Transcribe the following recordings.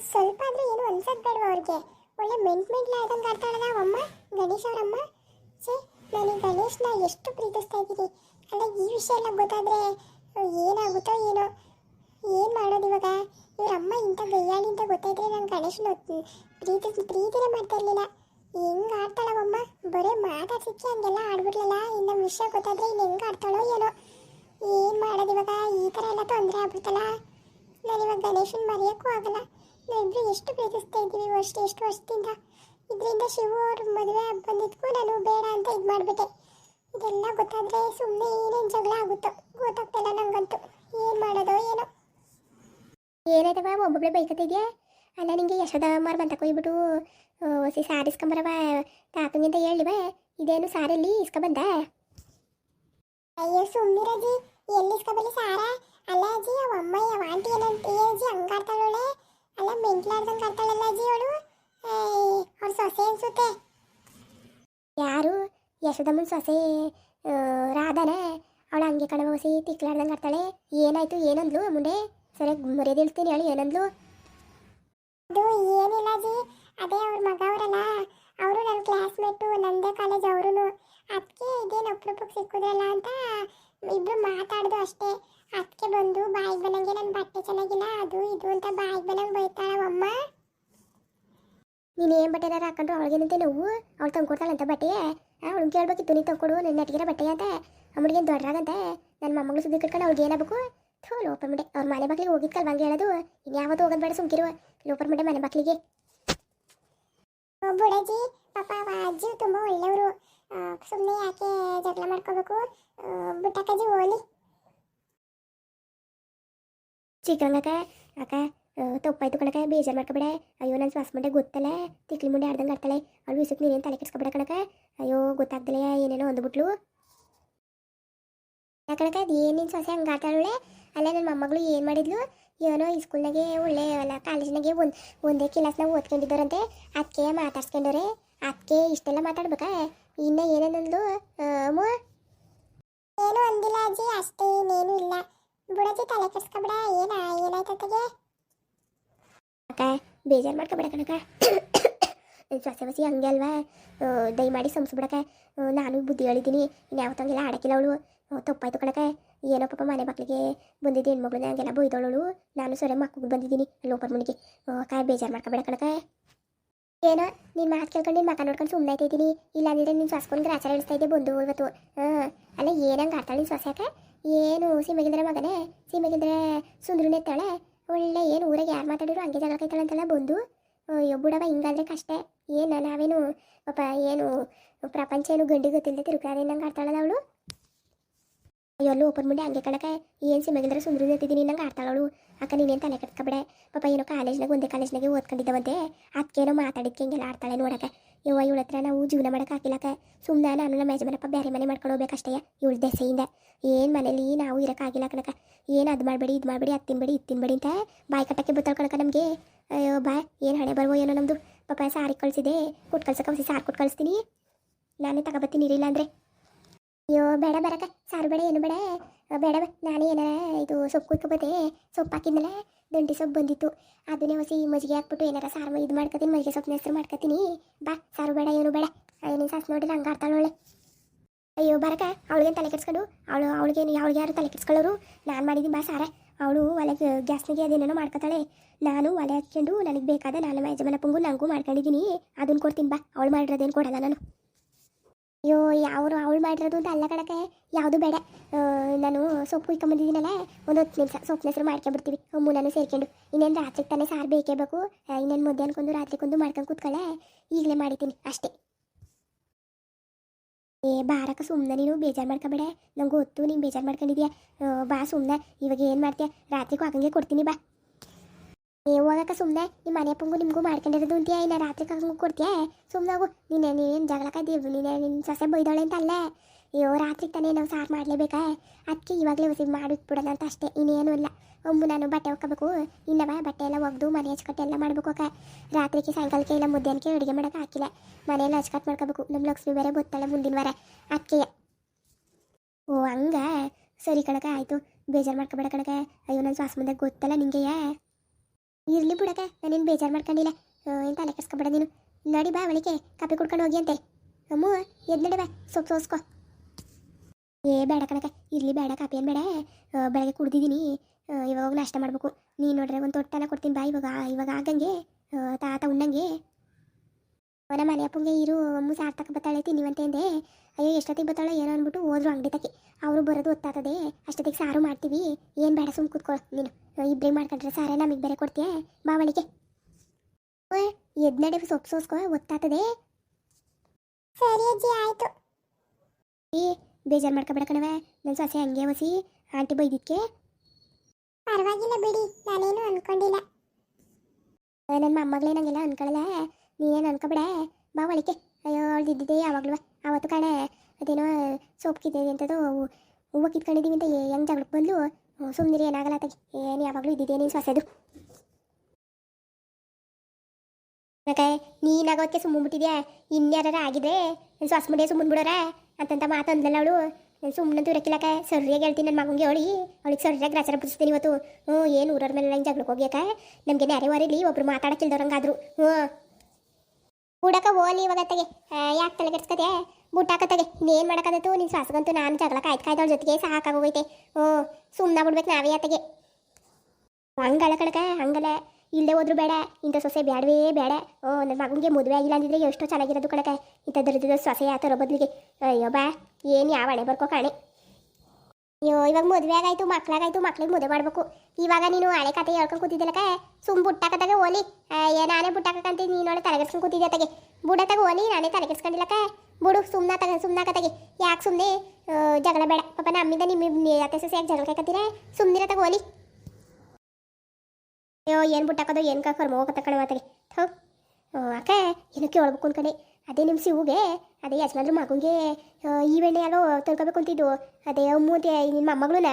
ಒಂದು ಸ್ವಲ್ಪ ಆದರೂ ಏನು ಅನ್ಸದ್ ಬೇಡವಾ ಅವ್ರಿಗೆ? ಒಳ್ಳೆ ಮೆಂಟ್ ಮೆಂಟ್ಲ ಆದಂಗೆ ಆಡ್ತಾಳಲ್ಲ ಅಮ್ಮ ಗಣೇಶ್ ಅವರಮ್ಮ? ಛೇ, ನಾನು ಗಣೇಶ್ನ ಎಷ್ಟು ಪ್ರೀತಿಸ್ತಾ ಇದ್ದೀನಿ. ಅಲ್ಲ ಈ ವಿಷಯ ಎಲ್ಲ ಗೊತ್ತಾದ್ರೆ ಏನಾಗುತ್ತೋ ಏನೋ. ಏನು ಮಾಡೋದು ಇವಾಗ? ಇವ್ರ ಅಮ್ಮ ಇಂಥ ಗಯ್ಯಾಳಿ ಅಂತ ಗೊತ್ತಾಯ್ದ್ರೆ ನಾನು ಗಣೇಶನ ಪ್ರೀತಿ, ಪ್ರೀತಿನೇ ಮಾಡ್ತಾ ಇರಲಿಲ್ಲ. ಹೆಂಗೆ ಆಡ್ತಾಳವಮ್ಮ ಬರೀ ಮಾತಾಡ್ಸಿಕ್ಕೆ ಹಂಗೆಲ್ಲ ಆಡ್ಬಿಡ್ಲಲ್ಲ? ಇನ್ನು ವಿಷಯ ಗೊತ್ತಾದ್ರೆ ಇನ್ನು ಹೆಂಗೆ ಆಡ್ತಾಳೋ ಏನೋ. ಏನು ಮಾಡೋದು ಇವಾಗ? ಈ ಥರ ಎಲ್ಲ ತೊಂದರೆ ಆಗ್ಬಿಡ್ತಲ್ಲ. ನಾನು ಇವಾಗ ಗಣೇಶನ್ ಮರೆಯೋಕ್ಕೂ ಆಗಲ್ಲ. ನಾವಿಬ್ರು ಎಷ್ಟು ಪ್ರೀತಿಸ್ತಾ ಇದ್ದೀವಿ ವರ್ಷ ಎಷ್ಟು ವರ್ಷದಿಂದ. ಇದರಿಂದ ಶಿವ ಅವ್ರ ಮದುವೆ ಬಂದಿದ್ಕು ನಾನು ಬೇಡ ಅಂತ ಇದು ಮಾಡಿಬಿಟ್ಟೆ. ಇದೆಲ್ಲ ಗೊತ್ತಾದ್ರೆ ಸುಮ್ಮನೆ ಏನೇನು ಜಗಳ ಆಗುತ್ತೋ ಗೊತ್ತಾಗ್ತಿಲ್ಲ ನಂಗಂತೂ. ಏನು ಮಾಡೋದು ಏನೋ. ಏನಾಯ್ತವ ಒಬ್ಬೊಬ್ಬಳೆ ಬೈಕತ್ತಿದ್ಯಾ? ಅಲ್ಲ, ನಿಂಗೆ ಯಶೋದ ಮಾರ್ ಬಂತ ಕೊಯ್ಬಿಟ್ಟು ಹೊಸಿ ಸಾರಿ ಇಸ್ಕೊಂಬರವ ತಾತಂಗಿಂತ ಹೇಳಿವ, ಇದೇನು ಸಾರಲ್ಲಿ ಇಸ್ಕೊಂಬಂದ? ಅಯ್ಯೋ ಸುಮ್ಮನಿರಜಿ ಎಲ್ಲಿ ಇಸ್ಕೊಬಲ್ಲಿ ಸಾರ ಅಲ್ಲ ಅಜ್ಜಿ ಅವ ಅಮ್ಮ ಯಾವ ಆಂಟಿ ಏನಂತ ಅಜ್ಜಿ ಹಂಗಾಡ್ತಾಳೋಳೆ ಅಲ್ಲ ಮೆಂಟ್ಲಾಡ್ದಂಗೆ ಆಡ್ತಾಳಲ್ಲ ಅಜ್ಜಿ ಅವಳು ಅವ್ರ ಸೊಸೆ ಅನ್ಸುತ್ತೆ ಯಾರು ಯಶೋದಮ್ಮನ ಸೊಸೆ ರಾಧಾನ ಅವಳು ಹಂಗೆ ಕಣವಸಿ ತಿಕ್ಲಾಡ್ದಂಗೆ ಆಡ್ತಾಳೆ. ಏನಾಯ್ತು ಏನಂದ್ಲು ಮುಂದೆ ಸರಿಯಾಗಿ ಮರ್ಯಾದಿಳ್ತೀನಿ ಹೇಳಿ ಏನಂದ್ಲು? ಅದು ಏನಿಲ್ಲ ಜಿ. ಅದೇ ಅವ್ರ ಮಗ ಅವರಲ್ಲ ಅವರು ನನ್ನ ಕ್ಲಾಸ್ಮೇಟು ನಂದೇ ಕಾಲೇಜ್ ಅವರು ಅದಕ್ಕೆ ಇದೇನು ಅಪ್ರೂಪಕ್ಕೆ ಸಿಕ್ಕಿದ್ರಲ್ಲ ಅಂತ ಇಬ್ರು ಮಾತಾಡ್ದು ಅಷ್ಟೇ. ಅದಕ್ಕೆ ಬಂದು ಬಾಯಿಗೆ ಬಂದಂಗೆ ನನ್ನ ಬಟ್ಟೆ ಚೆನ್ನಾಗಿಲ್ಲ ಅದು ಇದು ಅಂತ ಬಾಯಿಗೆ ಬಂದಂಗೆ ಬೈತಾಳವಮ್ಮ ನೀನು ಏನು ಬಟ್ಟೆ ಹಾಕೊಂಡು ಅವಳಿಗೇನಂತೆ ನೋವು? ಅವಳು ತಂದ್ಕೊಡ್ತಾಳಂತ ಬಟ್ಟೆ? ಅವಳು ಕೇಳ್ಬೇಕಿತ್ತು ನೀನು ತಂದ್ಕೊಡು ನನ್ನ ನೆಟ್ಟಿಗಿರೋ ಬಟ್ಟೆ ಅಂತ. ಅಮ್ಮಡಿಗೆ ದೊಡ್ಡರಾಗಂತೆ ನನ್ನ ಮೊಮ್ಮಗಳು ಸುದ್ದಿ ಕಟ್ಕೊಂಡು ಅವ್ಳಿಗೆ ಏನಾಗಬೇಕು ಥೋ ಲೋಪರ್ ಮುಂಡೆ. ಅವ್ರ ಮನೆ ಬಾಗಿಲಿಗೆ ಹೋಗಿದ್ಕಲ್ ಬಂಗೆ ಹೇಳೋದು. ಇನ್ಯಾವತ್ತೂ ಹೋಗೋದು ಬೇಡ ಸುಮ್ಕಿರುವ ಲೋಪರ್ ಮುಂಡೆ ಮನೆ ಬಾಗಿಲಿಗೆ. ಬುಡಜಿ ಪಾಪ ಅಜ್ಜಿ ತುಂಬ ಒಳ್ಳೆಯವರು. ಸುಮ್ಮನೆ ಯಾಕೆ ಜಗಳ ಮಾಡ್ಕೋಬೇಕು? ಬಿಟ್ಟಕ್ಕಜ್ಜಿ ಹೋಲಿ ಚಿಕ್ಕಂಗಕ್ಕ ಅಕ್ಕ ತಪ್ಪಾಯ್ತು ಕಣಕ ಬೇಜಾರು ಮಾಡ್ಕೊಬೇಡ. ಅಯ್ಯೋ ನನ್ನ ಶ್ವಾಸ ಮುಂಡೆ ಗೊತ್ತಲ್ಲ. ತಿಕ್ಲಿ ಮುಂಡೆ ಆಡ್ದಂಗೆ ಆಡ್ತಾಳೆ. ಅವಳು ವಿಸಕ್ಕೆ ನೀನೇನು ತಲೆ ಕೆಡ್ಸ್ಕೊಬೇಡ ಕಣಕ. ಅಯ್ಯೋ ಗೊತ್ತಾಗ್ದಲೇ ಏನೇನೋ ಅಂದ್ಬಿಟ್ಲು. ಯಾಕಣಕ ಅದು ಏನೇನು ಸೊಸೆ ಹಂಗೆ ಆಟಾಡಳೆ ಅಲ್ಲ ನನ್ನ ಮೊಮ್ಮಗಳು ಏನು ಮಾಡಿದ್ಲು? ಏನೋ ಈ ಸ್ಕೂಲ್ನಾಗೆ ಒಳ್ಳೆ, ಅಲ್ಲ, ಕಾಲೇಜ್ನಾಗೆ ಒಂದು, ಒಂದೇ ಕ್ಲಾಸ್ನಾಗ ಓದ್ಕೊಂಡಿದ್ದಾರಂತೆ. ಅದಕ್ಕೆ ಮಾತಾಡ್ಸ್ಕೊಂಡವ್ರೆ. ಅದಕ್ಕೆ ಇಷ್ಟೆಲ್ಲ ಮಾತಾಡ್ಬೇಕಾ? ಇನ್ನ ಏನೇನಂದ್ಲು ಅಮ್ಮ? ಏನು ಅಂದಿಲ್ಲ ಅಜ್ಜಿ, ಅಷ್ಟೇ, ಇನ್ನೇನು ಇಲ್ಲ. ಬುಡಜಿ ತಲೆ ಕೆಡ್ಸ್ಕೊಬೇಡ. ಏನ, ಏನಾಯ್ತತೆಗೆ? ಅಕ್ಕ ಬೇಜಾರು ಮಾಡ್ಕೊಬೇಡ ಕಣಕ ಸೊಸೆ ಬಸಿ ಹಂಗೆ ಅಲ್ವಾ? ದಯಮಾಡಿ ಸಂಸ್ಬಿಡಕ ನಾನು ಬುದ್ಧಿ ಹೇಳಿದ್ದೀನಿ. ಇನ್ಯಾವತ್ತಂಗೆಲ್ಲ ಆಡಕ್ಕಿಲ್ಲ ಅವಳು. ತಪ್ಪಾಯ್ತು ಕಣಕ ಏನೋ ಪಾಪ ಮನೆ ಮಕ್ಕಳಿಗೆ ಬಂದಿದ್ದು ಹೆಣ್ಮಕ್ಳನ್ನ ಹಂಗೆಲ್ಲ ಬೈದವಳು ನಾನು ಸೊರೆ ಮಕ್ಕಳಿಗೆ ಬಂದಿದ್ದೀನಿ ಲೋಪರ್ ಮುನಿಗೆ. ಕಾಯಿ ಬೇಜಾರು ಮಾಡ್ಕೊಬೇಡ ಕಣಕ ಏನೋ ನಿನ್ನ ಮಾತು ಕೇಳ್ಕೊಂಡು ನಿನ್ನ ಮಕ್ಕ ನೋಡ್ಕೊಂಡು ಸುಮ್ಮನೆ ಇದ್ದೀನಿ ಇಲ್ಲ ಅಂದ್ರೆ ನೀನು ಸೊಸ್ಕೊಂಡು ಗ್ರಾಚಾರ ಇಳಿಸ್ತಾ ಇದ್ದೆ ಬಂದು ಇವತ್ತು. ಅಲ್ಲ, ಏನಂಗೆ ಆಡ್ತಾಳೆ ನೀನು ಸೊಸೆಕ ಏನು, ಸೀಮೆಗಿದ್ರೆ ಮಗನೇ? ಸೀಮೆಗಿದ್ರೆ ಸುಂದ್ರನೇ ಎತ್ತಾಳೆ? ಒಳ್ಳೆ ಏನು ಊರಾಗ ಯಾರು ಮಾತಾಡಿದ್ರು ಹಂಗೆ ಜಗಳ ಕೈತಾಳೆ ಅಂತೆಲ್ಲ ಬಂದು. ಅಯ್ಯೋ ಬುಡವ ಹಿಂಗಾದ್ರೆ ಕಷ್ಟ. ಏನು, ನಾವೇನು, ಪಾಪ, ಏನು, ಪ್ರಪಂಚ ಏನು ಗಂಡಿ ಗೊತ್ತಿಲ್ಲದೆ ತಿರುಗಾರೆ ನಂಗೆ ಆಡ್ತಾಳಲ್ಲ ಅವಳು. ಅಯ್ಯೋ, ಅಲ್ಲೂ ಓಪನ್ ಮುಂಡೆ ಹಂಗೆ ಕಣಕ ಏನು ಸಿಮಗಿದ್ರೆ ಸುಂದರ ಎತ್ತಿದ್ದೀನಿ ನಂಗೆ ಆಡ್ತಾಳು ಅಕ್ಕ ನೀನೇನು ತಲೆ ಕಟ್ಕೊಬೇಡ ಪಾಪ ಏನೋ ಕಾಲೇಜ್ನಾಗ, ಒಂದೇ ಕಾಲೇಜ್ನಾಗೆ ಓದ್ಕೊಂಡಿದ್ದವಂತೆ. ಅದಕ್ಕೇನೋ ಮಾತಾಡಿದ್ಕೆ ಹಿಂಗೆಲ್ಲ ಆಡ್ತಾಳೆ ನೋಡಕ್ಕೆ. ಯವ್ವ, ಇವಳ ಹತ್ರ ನಾವು ಜೀವನ ಮಾಡಕ್ಕೆ ಹಾಕಿಲ್ಲಕ ಸುಮ್ಮನೆ ನಾನು ನಮ್ಮ ಯಜಮಾನಪ್ಪ ಬೇರೆ ಮನೆ ಮಾಡ್ಕೊಂಡು ಹೋಗ್ಬೇಕಷ್ಟೇ ಇವಳು ದೆಸೆಯಿಂದ. ಏನು ಮನೇಲಿ ನಾವು ಇರೋಕ್ಕಾಗಿಲ್ಲ ಕಣಕ ಏನು ಅದು ಮಾಡಬೇಡಿ, ಇದು ಮಾಡಬೇಡಿ, ಅದು ತಿನ್ಬೇಡಿ, ಇದು ತಿನ್ಬೇಡಿ ಅಂತ ಬಾಯಿ ಕಟ್ಟಕ್ಕೆ ಬತ್ತಾಳ ಕಣಕ ನಮಗೆ. ಅಯ್ಯೋ, ಬಾ, ಏನು ಹಣೆ ಬರ್ವೋ ಏನೋ ನಮ್ಮದು ಪಾಪ ಸಾರಿ ಕಳಿಸಿದೆ. ಕೊಟ್ಟು ಕಳ್ಸಕ್ಕೆ ಸಾರು ಕೊಟ್ಟು ಕಳಿಸ್ತೀನಿ. ನಾನೇ ತಗೋಬತ್ತೀನಿ ಇರಿಲ್ಲ ಅಂದರೆ. ಅಯ್ಯೋ, ಬೇಡ ಬರಕ, ಸಾರು ಬೇಡ, ಏನು ಬೇಡ. ಬೇಡ ನಾನು ಏನಾರ ಇದು ಸೊಪ್ಪು ಕುಯ್ಕೊಬೋದೆ ಸೊಪ್ಪು ಹಾಕಿದ್ಮೇಲೆ ದಂಡಿ ಸೊಪ್ಪು ಬಂದಿತ್ತು. ಅದನ್ನೇ ಹೊಸಿ ಮಜ್ಜಿಗೆ ಹಾಕ್ಬಿಟ್ಟು ಏನಾರ ಸಾರು ಇದು ಮಾಡ್ಕೊತೀನಿ, ಮಜ್ಜಿಗೆ ಸೊಪ್ಪಿನ ಹೆಸರು ಮಾಡ್ಕೊತೀನಿ. ಬಾ, ಸಾರು ಬೇಡ, ಏನು ಬೇಡ. ಏನೇನು ಸಾಸ್ ನೋಡಿದ್ರೆ ಹಂಗೆ ಆಡ್ತಾಳೆ ಅಯ್ಯೋ, ಬರಕ ಅವಳಿಗೆ ತಲೆ ಕೆಡ್ಸ್ಕೊಂಡು? ಅವಳು ಅವಳಿಗೆ ಅವಳಿಗೆ ಯಾರು ತಲೆ ಕೆಡ್ಸ್ಕೊಳ್ಳೋರು? ನಾನು ಮಾಡಿದ್ದೀನಿ ಬಾ ಸಾರ. ಅವಳು ಒಲೆ ಗ್ಯಾಸ್ನಿಗೆ ಅದೇನೇನೋ ಮಾಡ್ಕೊತಾಳೆ. ನಾನು ಒಲೆ ಹಾಕ್ಕೊಂಡು, ನನಗೆ ಬೇಕಾದ ನಾನು ಯಜಮಾನ ಪುಂಗು ನನಗೂ ಮಾಡ್ಕೊಂಡಿದ್ದೀನಿ. ಅದನ್ನು ಕೊಡ್ತೀನಿ ಬಾ. ಅವಳು ಮಾಡಿರೋದೇನು ಕೊಡಲ್ಲ ನಾನು. ಅಯ್ಯೋ, ಯಾವರು ಅವಳು ಮಾಡಿರೋದು ಅಂತ ಅಲ್ಲ ಕಣಕ್ಕೆ, ಯಾವುದು ಬೇಡ. ನಾನು ಸೊಪ್ಪು ಕುಯ್ಕೊಂಬಂದಿದ್ದೀನಲ್ಲ ಒಂದು ಹತ್ತು ನಿಮಿಷ, ಸೊಪ್ಪಿನ ಹೆಸರು ಮಾಡ್ಕೊಂಬಿಡ್ತೀವಿ ಮೂಲನೂ ಸೇರ್ಕೊಂಡು. ಇನ್ನೇನು ರಾತ್ರಿಗೆ ತಾನೇ ಸಾರು ಬೇಕೇ ಬೇಕು ಇನ್ನೇನು ಮಧ್ಯಾಹ್ನಕ್ಕೊಂದು ರಾತ್ರಿಗೊಂದು ಮಾಡ್ಕೊಂಡು ಕೂತ್ಕೊಳ್ಳೆ, ಈಗಲೇ ಮಾಡಿದ್ದೀನಿ, ಅಷ್ಟೇ. ಏ, ಬಾರಕ್ಕ ಸುಮ್ಮನೆ ನೀನು ಬೇಜಾರು ಮಾಡ್ಕೊಬೇಡ. ನಂಗೆ ಗೊತ್ತು, ನೀನು ಬೇಜಾರು ಮಾಡ್ಕೊಂಡಿದ್ಯಾ? ಬಾ ಸುಮ್ಮನೆ ಇವಾಗ ಏನು ಮಾಡ್ತೀಯ? ರಾತ್ರಿಗೂ ಹಾಕಂಗೆ ಕೊಡ್ತೀನಿ, ಬಾ. ಏ, ಹೋಗಕ್ಕ ಸುಮ್ಮನೆ ನಿಮ್ಮ ಮನೆ ಪಂಗು ನಿಮಗೂ ಮಾಡ್ಕೊಂಡಿರೋದು ಅಂತೀಯ? ಇಲ್ಲ ರಾತ್ರಿ ಕಂಗು ಕೊಡ್ತೀಯ? ಸುಮ್ಮನೆ ಹೋಗು. ನೀನೆ ನೀನು ಜಗಳಕ್ಕಾದೀವಿ ನೀನೆ ನಿನ್ನ ಸೊಸೆ ಬೈದೋಳೆ ಅಂತ ಅಲ್ಲ? ಅಯ್ಯೋ, ರಾತ್ರಿ ತಾನೇ ನಾವು ಸಾರು ಮಾಡಲೇಬೇಕಾ? ಅದಕ್ಕೆ ಇವಾಗಲೇ ಹೊಸಿ ಮಾಡಿಟ್ಬಿಡೋಣ ಅಂತ ಅಷ್ಟೇ. ಇನ್ನೇನು ಇಲ್ಲ. ಒಮ್ಮೆ ನಾನು ಬಟ್ಟೆ ಒಕ್ಕಬೇಕು. ಇನ್ನವ ಬಟ್ಟೆ ಎಲ್ಲ ಒಗ್ದು, ಮನೆ ಹಚ್ಕಟ್ಟು ಎಲ್ಲ ಮಾಡ್ಬೇಕು ಅಕ್ಕ. ರಾತ್ರಿಗೆ ಸಾಯಂಕಾಲಕ್ಕೆ ಇಲ್ಲ ಮುದ್ದೆನಕ್ಕೆ ಅಡುಗೆ ಮಾಡೋಕೆ ಹಾಕಿಲ್ಲ. ಮನೆಯೆಲ್ಲ ಹಚ್ಕಟ್ಟು ಮಾಡ್ಕೋಬೇಕು. ನಮ್ಮ ಲಕ್ಷ್ಮಿ ಬೇರೆ ಗೊತ್ತಲ್ಲ ಮುಂದಿನ ವಾರ. ಅದಕ್ಕೆ ಓ, ಹಂಗ? ಸರಿ ಕಣಕ ಆಯಿತು. ಬೇಜಾರು ಮಾಡ್ಕೊಬೇಡ ಕಣಕ ಅಯ್ಯೋ ನನ್ನ ಶ್ವಾಸ ಮುಂದೆ ಗೊತ್ತಲ್ಲ ನಿಂಗೆಯಾ? ಇರ್ಲಿ ಬಿಡಕ ನಾನೇನು ಬೇಜಾರು ಮಾಡ್ಕೊಂಡಿಲ್ಲ. ಏನು ತಲೆ ಕೆಸ್ಕೊಬೇಡ ನೀನು. ನಡಿ ಬಾ ಒಳಿಕೆ ಕಾಪಿ ಕುಡ್ಕೊಂಡು ಹೋಗಿ ಅಂತೆ. ಅಮ್ಮ, ಎದ್ ನಡಿ ಬಾ ಸೊಪ್ಪು ಸೋಸ್ಕೊ. ಏ, ಬೇಡ ಕಣಕ ಇರ್ಲಿ ಬೇಡ ಕಾಪಿ ಏನು ಬೇಡ. ಬೆಳಗ್ಗೆ ಕುಡ್ದಿದ್ದೀನಿ. ಇವಾಗ ನಾಷ್ಟ ಮಾಡಬೇಕು. ನೀನು ನೋಡ್ರೆ ಒಂದು ತೊಟ್ಟನ ಕೊಡ್ತೀನಿ ಬಾ, ಇವಾಗ ಇವಾಗ ಆಗಂಗೆ. ತಾತ ಉಣ್ಣಂಗೆ. ನಮ್ಮ ಮನೆ ಅಪ್ಪಂಗೆ ಇರು ಸಾರ್ ತಕ ಬತ್ತಾಳೆ ತಿನ್ನಿವಂತೆ ಅಂದೆ. ಅಯ್ಯೋ, ಎಷ್ಟೊತ್ತಿಗೆ ಬತ್ತಾಳೆ ಏನೋ ಅಂದ್ಬಿಟ್ಟು ಹೋದ್ರು ಅಂಗಡಿ ತಕ್ಕೆ ಅವರು ಬರೋದು ಒತ್ತಾತದೆ. ಅಷ್ಟೊತ್ತಿಗೆ ಸಾರು ಮಾಡ್ತೀವಿ. ಏನು ಬೇಡ ಸುಮ್ ಕೂತ್ಕೊ ನೀನು. ಇಬ್ಬರಿಗೆ ಮಾಡ್ಕೊಂಡ್ರೆ ಸಾರೇ, ನಮಗೆ ಬೇರೆ ಕೊಡ್ತೀಯ? ಬಾವಳಿಗೆ ಎದ್ನಡೆ ಸೊಪ್ಪು ಸೋಸ್ಕೊ, ಒತ್ತಾತದೆ. ಸರಿ ಅಜ್ಜಿ, ಆಯಿತು. ಏ, ಬೇಜಾರು ಮಾಡ್ಕೊಬೇಡ ಕಣವೆ ನನ್ನ ಸೊಸೆ ಹಂಗೆ ವಸಿ ಆಂಟಿ ಬೈದಿದ್ಕೆ. ಪರವಾಗಿಲ್ಲ ಬಿಡಿ, ನಾನೇನು ಅನ್ಕೊಂಡಿಲ್ಲ. ನನ್ನ ಮೊಮ್ಮಗಳೇ ನಂಗೆಲ್ಲ ಅನ್ಕೊಳ್ಳಲ್ಲ ಏನು ಅನ್ಕೋಬೇಡ. ಬಾ ಒಳಿಕೆ ಅಯ್ಯೋ ಅವಳ್ದಿದ್ದಿದ್ದೆ ಯಾವಾಗಲೂ. ಅವತ್ತು ಕಣ, ಅದೇನೋ ಸೋಪ್ ಕಿದ್ದೆ ಅಂತದು ಹೂವು ಕಿತ್ಕೊಂಡಿದ್ದೀವಿ ಅಂತ ಹೆಂಗೆ ಜಗಳಕ್ಕೆ ಬಂದು ಸುಮ್ಮನಿರಿ ಏನಾಗಲ್ಲ ತಗಿ ಏನು ಯಾವಾಗಲೂ ಇದ್ದಿದ್ದೆ ನೀನು ಸೊಸೆದು. ಯಾಕೆ ನೀನಾಗೋದಕ್ಕೆ ಸುಮ್ಮನ್ಬಿಟ್ಟಿದ್ಯಾ ಇನ್ಯಾರ ಆಗಿದ್ರೆ ಸೊಸ ಮುಡಿಯ ಸುಮ್ಮನ್ ಬಿಡೋರ ಅಂತಂತ ಮಾತು ಅಂದ್ಲಲ್ಲ ಅವಳು. ನಾನು ಸುಮ್ಮನೆ ದೂರಕ್ಕಿಲ್ಲಕ ಸರಿಯಾಗಿ ಹೇಳ್ತೀನಿ ನನ್ನ ಮಗಂಗೆ ಅವಳಿ. ಅವಳಿಗೆ ಸರಿಯಾಗಿ ಗ್ರಾಚಾರ ಬಿಡಿಸ್ತೀನಿ ಇವತ್ತು. ಹ್ಞೂ ಏನು ಊರವ್ರ ಮೇಲೆ ಹಿಂಗೆ ಜಗಳಕ್ಕೆ ಹೋಗ್ಯಾಕ ನಮಗೆ ನೆರೆ ವಾರಿಲಿ ಒಬ್ರು ಮಾತಾಡಕ್ಕಿಲ್ದವ್ರಂಗಾದ್ರು ಹ್ಞೂ ಬುಡಕ ಓಲಿ ಇವಾಗ ತಗೆ. ಯಾಕೆ ತಲೆ ಕೆಡ್ಸ್ಕತೆ? ಬುಟ್ಟಾಕ ತಗೆ ಇನ್ನೇನು ಮಾಡೋಕ್ಕಾಗತ್ತು ನಿನ್ನ ಶ್ವಾಸಗಂತೂ ನಾನು ಜಗಳ ಕಾಯ್ದು ಕಾಯ್ದವ್ರ ಜೊತೆಗೆ ಸಾಕಾಗೋಗೈತೆ ಹ್ಞೂ ಸುಮ್ಮನೆ ಬಿಡ್ಬೇಕು ನಾವೇ ಆತಗೆ ಹಂಗಲ್ಲ ಕಣಕ, ಹಂಗಲ್ಲ. ಇಲ್ಲದೆ ಹೋದ್ರು ಬೇಡ, ಇಂಥ ಸೊಸೆ ಬೇಡವೇ ಬೇಡ ಓ ನನ್ನ ಮಗನಿಗೆ ಮದುವೆ ಆಗಿಲ್ಲ ಅಂದಿದ್ರೆ ಎಷ್ಟೋ ಚೆನ್ನಾಗಿರೋದು ಕಣಕ. ಇಂಥ ಸೊಸೆ ಆತರೋ ಬದಲಿಗೆ. ಅಯ್ಯೋ ಬಾ, ಏನು ಯಾವ ಹಳೆ ಬರ್ಕೋ ಕಾಣೆ. ಇವಾಗ ಮದುವೆ ಆಗಾಯ್ತು ಮಕ್ಳಾಗಾಯ್ತು ಮಕ್ಳಿಗೆ ಮದುವೆ ಮಾಡ್ಬೇಕು. ಇವಾಗ ನೀನು ಹಳೆ ಕತೆ ಹೇಳ್ಕೊಂಡು ಕೂತಿದ್ದಲ್ಲಕ ಸುಮ್ ಬುಟ್ಟಾಕದಾಗ ಓಲಿ. ನಾನೇ ಬುಟ್ಟಾಕಂತ ನೀನೊಳೆ ತಲೆಗೆಡ್ಸ್ಕೊಂಡು ಕೂತಿದ್ದೆ ತಗೆ? ಬುಡತಾಗ ಓಲಿ, ನಾನೇ ತಲೆಗೆಡ್ಸ್ಕೊಂಡಿಲ್ಲಕ ಬುಡು ಸುಮ್ಮನ ತಗ ಸುಮ್ಮನಾಕತ್ತಾಗೆ ಯಾಕೆ ಸುಮ್ಮನೆ ಜಗಳ ಬೇಡ. ಪಾಪ ನಮ್ಮಿಂದ ನಿಮ್ಮ ಅತ್ತೆ ಸೊಸೆ ಯಾಕೆ ಜಗಳ ಕಾಯ್ಕತ್ತೀರ ಸುಮ್ಮನಿರ ಓಲಿ. ಅಯ್ಯೋ, ಏನು ಬುಟ್ಟಾಕೋದು, ಏನು ಕಾಕರ್ ಹೋಗತ್ತ ಕಣ ಮಾತಾಗಿ. ಥೋ. ಅಕ್ಕ ಏನಕ್ಕೆ ಕೇಳ್ಬೇಕು ಅನ್ಕಡೆ. ಅದೇ ನಿಮ್ಮ ಶಿವುಗೆ ಅದೇ ಯಜಮಾನ್ರು ಮಗಂಗೆ ಈ ಬೆಣ್ಣೆ ಯಾರೋ ತೊಳ್ಕೊಬೇಕು ಅಂತಿದ್ದು. ಅದೇ ಮೂತಿ ನಿಮ್ಮ ಮೊಮ್ಮಗಳನ್ನ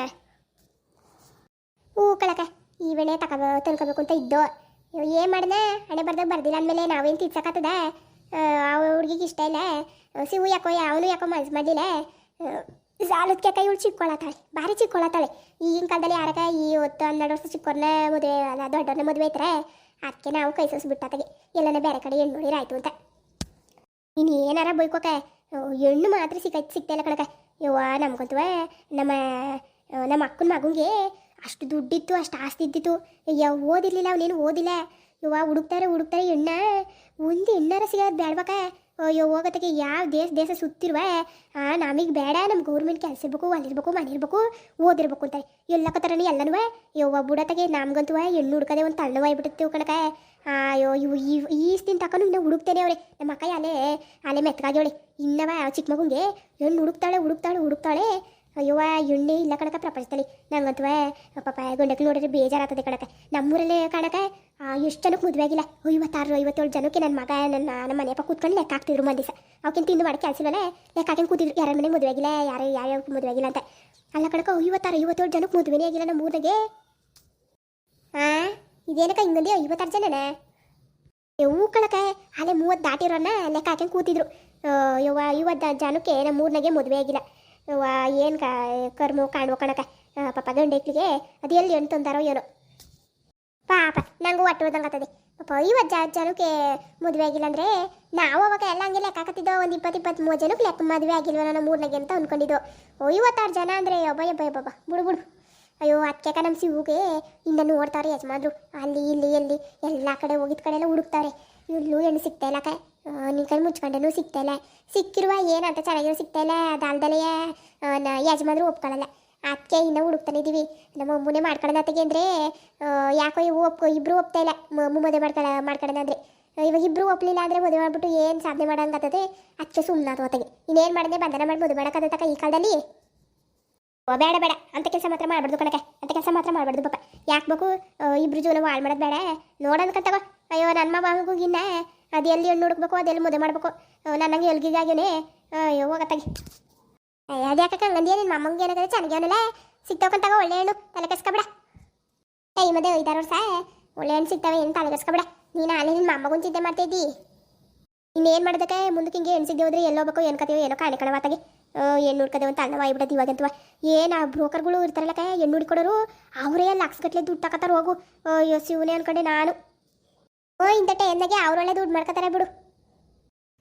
ಹೂ, ಕಳಕ, ಈ ಬೆಣ್ಣೆ ತಕ ತೊಳ್ಕೊಬೇಕು ಅಂತ ಇದ್ದೋ. ಏನು ಮಾಡ್ದೆ? ಹಣೆ ಬರ್ದಾಗ ಬರ್ದಿಲ್ಲ ಅಂದಮೇಲೆ ನಾವೇನು ತಿರ್ಸಕತ್ತದ ಆ ಹುಡುಗಿಗೆ ಇಷ್ಟ ಇಲ್ಲ. ಸಿವು ಯಾಕೋ, ಅವನು ಯಾಕೋ ಮನ್ಸು ಮಾಡಲಿಲ್ಲ. ಸಾಲದ ಕೈ ಇವಳು ಚಿಕ್ಕೊಳತಾಳೆ, ಭಾರಿ ಚಿಕ್ಕೊಳತ್ತಾಳೆ ಈಗಿನ ಕಾಲದಲ್ಲಿ ಯಾರಕ ಈ ಹೊತ್ತು ಹನ್ನೆರಡು ವರ್ಷ ಚಿಕ್ಕೋರ್ನ ಮದುವೆ, ಅಲ್ಲ ದೊಡ್ಡವ್ರನ್ನ ಮದುವೆ ಐತ್ರೆ ಅದಕ್ಕೆ ನಾವು ಕೈ ಸೋಸ್ಬಿಟ್ಟಾತಾಗೆ. ಎಲ್ಲನೇ ಬೇರೆ ಕಡೆ ಹೆಣ್ಣು ನೋಡಿರಾಯ್ತು ಅಂತ. ನೀನು ಏನಾರ ಬೈಕೋಕೆ ಹೆಣ್ಣು ಮಾತ್ರ ಸಿಕ್ಕ ಸಿಗ್ತಾಯಿಲ್ಲ ಕಣಕ ಯವ್ವ, ನಮ್ಗಂತವ ನಮ್ಮ ನಮ್ಮ ಅಕ್ಕನ ಮಗಂಗೆ ಅಷ್ಟು ದುಡ್ಡಿತ್ತು, ಅಷ್ಟು ಆಸ್ತಿ ಇದ್ದಿತ್ತು. ಯಾವ ಓದಿರ್ಲಿಲ್ಲ ಅವನೇನು ಓದಿಲ್ಲ. ಯವ್ವ, ಹುಡುಕ್ತಾರೆ ಹುಡುಕ್ತಾರೆ, ಹೆಣ್ಣ, ಒಂದು ಹೆಣ್ಣಾರ ಸಿಗೋದು ಬೇಡ್ಬೇಕ ಅಯ್ಯೋ ಯಾವ ದೇಶ ದೇಶ ಸುತ್ತಿರುವ ನಮಗೆ ಬೇಡ ನಮ್ಮ ಗೌರ್ಮೆಂಟ್ ಕೆಲಸ ಇರ್ಬೇಕು, ಅಲ್ಲಿರ್ಬೇಕು ಮನೆ ಇರ್ಬೇಕು ಓದಿರ್ಬೇಕು ಅಂತಾರೆ. ಎಲ್ಲಕತ್ತಾರನಿ ಎಲ್ಲನೂ ಯವ್ವ, ಬುಡತಗೆ ನಮ್ಗಂತೂ ಹೆಣ್ಣು ಹುಡುಕದೆ ಒಂದು ತಣ್ಣವಾಗ್ಬಿಟ್ಟಿರ್ತೀವಿ ಕಣಕ. ಅಯ್ಯೋ ಇವು ಈ ಈಸ್ತಿನ ತಕೊಂಡು ಇನ್ನೂ ಹುಡುಕ್ತೇನೆ ಅವ್ರೆ. ನಮ್ಮ ಅಕ್ಕ ಅಲೆ ಅಲೆ ಮೆತ್ತಗಾಗ್ಯವಳೆ ಇನ್ನವ ಚಿಕ್ಕ ಮಗುಂಗೆ ಹೆಣ್ಣು ಹುಡುಕ್ತಾಳೆ ಹುಡುಕ್ತಾಳೆ ಹುಡುಕ್ತಾಳೆ. ಅಯ್ಯೋ ಎಣ್ಣೆ ಇಲ್ಲ ಕಣಕ ಪ್ರಪಂಚದಲ್ಲಿ. ನಂಗಂತವ, ಪಾಪ ಗಂಡಕ್ಕೆ ನೋಡಿದ್ರೆ ಬೇಜಾರಾಗ್ತದೆ ಕಣಕ. ನಮ್ಮೂರಲ್ಲೇ ಕಣಕ ಎಷ್ಟು ಜನಕ್ಕೆ ಮದುವೆ ಆಗಿಲ್ಲ. ಐವತ್ತಾರು, ಐವತ್ತೇಳು ಜನಕ್ಕೆ ನನ್ನ ಮಗ, ನನ್ನ, ನಮ್ಮ ಮನೆಯಪ್ಪ ಕೂತ್ಕೊಂಡು ಲೆಕ್ಕ ಹಾಕ್ತಿದ್ರು ಮಂದಿ ದಿವಸ. ಅವಕ್ಕಿಂತ ತಿಂದು ಮಾಡಿ ಕೆಲಸ ಮೇಲೆ ಲೆಕ್ಕ ಹಾಕಿ ಕೂತಿದ್ರು. ಯಾರ ಮನೆಗೆ ಮದುವೆ ಆಗಿಲ್ಲ, ಯಾರು ಯಾರ್ಯಾವ ಮದುವೆ ಆಗಿಲ್ಲ ಅಂತ. ಅಲ್ಲ ಕಣಕ ಐವತ್ತಾರು, ಐವತ್ತೇಳು ಜನಕ್ಕೆ ಮದುವೆನೇ ಆಗಿಲ್ಲ ನಮ್ಮ ಊರಿಗೆ ಆ, ಇದೇನಕ್ಕ ಹಿಂಗಂದಿ, ಐವತ್ತಾರು ಜನನೇ? ಹೂ ಕಣಕ ಅಲ್ಲೇ ಮೂವತ್ತು ದಾಟಿರೋನ್ನ ಲೆಕ್ಕ ಹಾಕೊಂಡು ಕೂತಿದ್ರು. ಯವ್ವ, ಐವತ್ತು ಜನಕ್ಕೆ ನಮ್ಮ ಊರ್ನಾಗೆ ಮದುವೆ ಆಗಿಲ್ಲ. ಯವ್ವ, ಏನು ಕ, ಕರ್ಮೋ, ಕಾಣುವ ಕಣಕ ಪಾಪ ಗಂಡೆಕ್ಲಿಗೆ ಅದು ಎಲ್ಲಿ ಹೆಣ್ಣು ತಂದಾರೋ ಏನೋ. ಪಾಪ, ನಂಗೂ ಒಟ್ಟು ಹೋದಂಗೆ ಪಾಪ ಐವತ್ತು ಜ ಜನಕ್ಕೆ ಮದುವೆ ಆಗಿಲ್ಲ ಅಂದರೆ ನಾವು ಅವಾಗ ಎಲ್ಲ ಹಂಗೆ ಲೆಕ್ಕ ಹಾಕತ್ತಿದ್ದೋ, ಒಂದು ಇಪ್ಪತ್ತು ಇಪ್ಪತ್ತು ಮೂವತ್ತು ಜನಕ್ಕೆ ಲೆಕ್ಕ ಮದುವೆ ಆಗಿಲ್ವ ನಾನು ಊರ್ನಾಗೆ ಅಂತ ಅಂದ್ಕೊಂಡಿದ್ದೋ ಐವತ್ತಾರು ಜನ ಅಂದರೆ ಯಬ್ಬ ಯಬ್ಬ ಯಬ್ಬ ಬಿಡು ಬಿಡು. ಅಯ್ಯೋ ಅದಕ್ಕೆ ನಮ್ಮ ಸಿಹುಗೆ ಇಂದ ನೋಡ್ತಾರೆ ಯಜಮಾನ್ರು. ಅಲ್ಲಿ, ಇಲ್ಲಿ, ಎಲ್ಲಿ, ಎಲ್ಲ ಕಡೆ ಹೋಗಿದ ಕಡೆ ಎಲ್ಲ ಹುಡುಕ್ತಾರೆ. ಇಲ್ಲೂ ಹೆಣ್ಣು ಸಿಗ್ತಾ ಇಲ್ಲ ಕ. ನಿನ್ನ ಕೈ ಮುಚ್ಕೊಂಡೂ ಸಿಗ್ತಾ ಇಲ್ಲ. ಸಿಕ್ಕಿರುವ ಏನಂತ ಚೆನ್ನಾಗಿರೋ ಸಿಗ್ತಾ ಇಲ್ಲ. ಅದಲ್ದಲೇ ಯಜಮಾನ್ರು ಒಪ್ಕೊಳ್ಳಲ್ಲ ಅದಕ್ಕೆ ಇನ್ನೂ ಹುಡುಕ್ತಾನೆ ಇದ್ದೀವಿ ನಮ್ಮ ಅಮ್ಮನೇ ಮಾಡ್ಕೊಳ್ಳೋಣ ಅತ್ತಿಗೆ ಅಂದರೆ ಯಾಕೋ ಇವು ಒಪ್ಕೊ ಇಬ್ಬರು ಒಪ್ತಾ ಇಲ್ಲ. ಮದುವೆ ಮಾಡ್ಕೊಳ್ಳ ಮಾಡ್ಕೊಳ್ಳೋಣ ಅಂದರೆ. ಇವಾಗ ಇಬ್ಬರು ಒಪ್ಪಲಿಲ್ಲ ಅಂದರೆ ಮದುವೆ ಮಾಡಿಬಿಟ್ಟು ಏನು ಸಾಧನೆ ಮಾಡೋಂಗತ್ತದೆ ಅದಕ್ಕೆ ಸುಮ್ಮನೆ ಅದು ಅತ್ತಿಗೆ. ಇನ್ನೇನು ಮಾಡಿದೆ? ಬಂಧನ ಮಾಡಿ ಮದುವೆ ಮಾಡೋಕ್ಕಾಗತ್ತಕ್ಕ ಈ ಕಾಲದಲ್ಲಿ? ಓ ಬೇಡ ಬೇಡ. ಅಂತ ಕೆಲಸ ಮಾತ್ರ ಮಾಡಬಾರ್ದು ಕಣಕ್ಕೆ. ಅಂತ ಕೆಲಸ ಮಾತ್ರ ಮಾಡಬಾರ್ದು ಪಾಪ. ಯಾಕೆ ಬೇಕು? ಆ, ಇಬ್ರು ಜೀವನ ಹಾಳು ಮಾಡೋದು ಬೇಡ. ನೋಡೋದು ಅಯ್ಯೋ ನನ್ನ ಮಗುಗಿನ್ನ ಇನ್ನ ಅದು ಎಲ್ಲಿ ಹೆಣ್ಣು ಹುಡುಕ್ಬೇಕು ಅದೆಲ್ಲಿ ಮದುವೆ ಮಾಡ್ಬೇಕು? ನನಗೆ ಎಲ್ಗಿಗಾಗೇನೆ ಅಯ್ಯೋ ಹೋಗತ್ತಾಗಿ ಅದ್ಯಾಕಕ್ಕ ಹಂಗಂದಿಯ ನಿನ್ನ ಮಮ್ಮಂಗೆ ಏನಂದ್ರೆ ಚೆನ್ನಾಗೇವನಲ್ಲ ಸಿಗ್ತಾವಂತಾಗ ಒಳ್ಳೆ ಹೆಣ್ಣು ತಲೆ ಕಸ್ಕೊಬಿಡ ಟೈಮದೇ ಒಯ್ದಾರ ವರ್ಷ ಒಳ್ಳೆ ಹೆಣ್ಣು ಸಿಗ್ತಾವೆ ಏನು ತಲೆ ಕಸ್ಕೊಬಿಡ ನೀನು ಆನೆ ನಿನ್ನ ಮಮ್ಮಗೂ ಚಿಂತೆ ಮಾಡ್ತಿದ್ದಿ? ಇನ್ನೇನು ಮಾಡೋದಕ್ಕೆ? ಮುಂದಕ್ಕೆ ಹಿಂಗೆ ಎಣ್ಸಿದ್ದೆ ಹೋದ್ರೆ ಎಲ್ಲೋಬೇಕು ಏನು ಕತೀವೋ ಏನೋ ಕಾಣೆ ಕಣ ಮಾತಾಗೆ ಹೆಣ್ಣು ಹುಡ್ಕದೆ ಅಂತ ಅಣ್ಣ ವಾಯ್ಬಿಡೋದು ಇವಾಗಂತವ ಏನು ಆ ಬ್ರೋಕರ್ಗಳು ಇರ್ತಾರಲ್ಲಕ್ಕ ಹೆಣ್ಣು ಹುಡ್ಕೊಡೋರು ಅವರೇ ಲಕ್ಷ ಗಟ್ಟಲೆ ದುಡ್ಡು ತಗೋತಾರ ಹೋಗು. ಅಯ್ಯೋ, ಶಿವನೇ ಅನ್ಕೊಂಡೆ ನಾನು. ಓ, ಇಂಥ ಟೈಮ್ದಾಗೆ ಅವ್ರೊಳ್ಳೆ ದುಡ್ಡು ಮಾಡ್ಕೋತಾರೆ ಬಿಡು.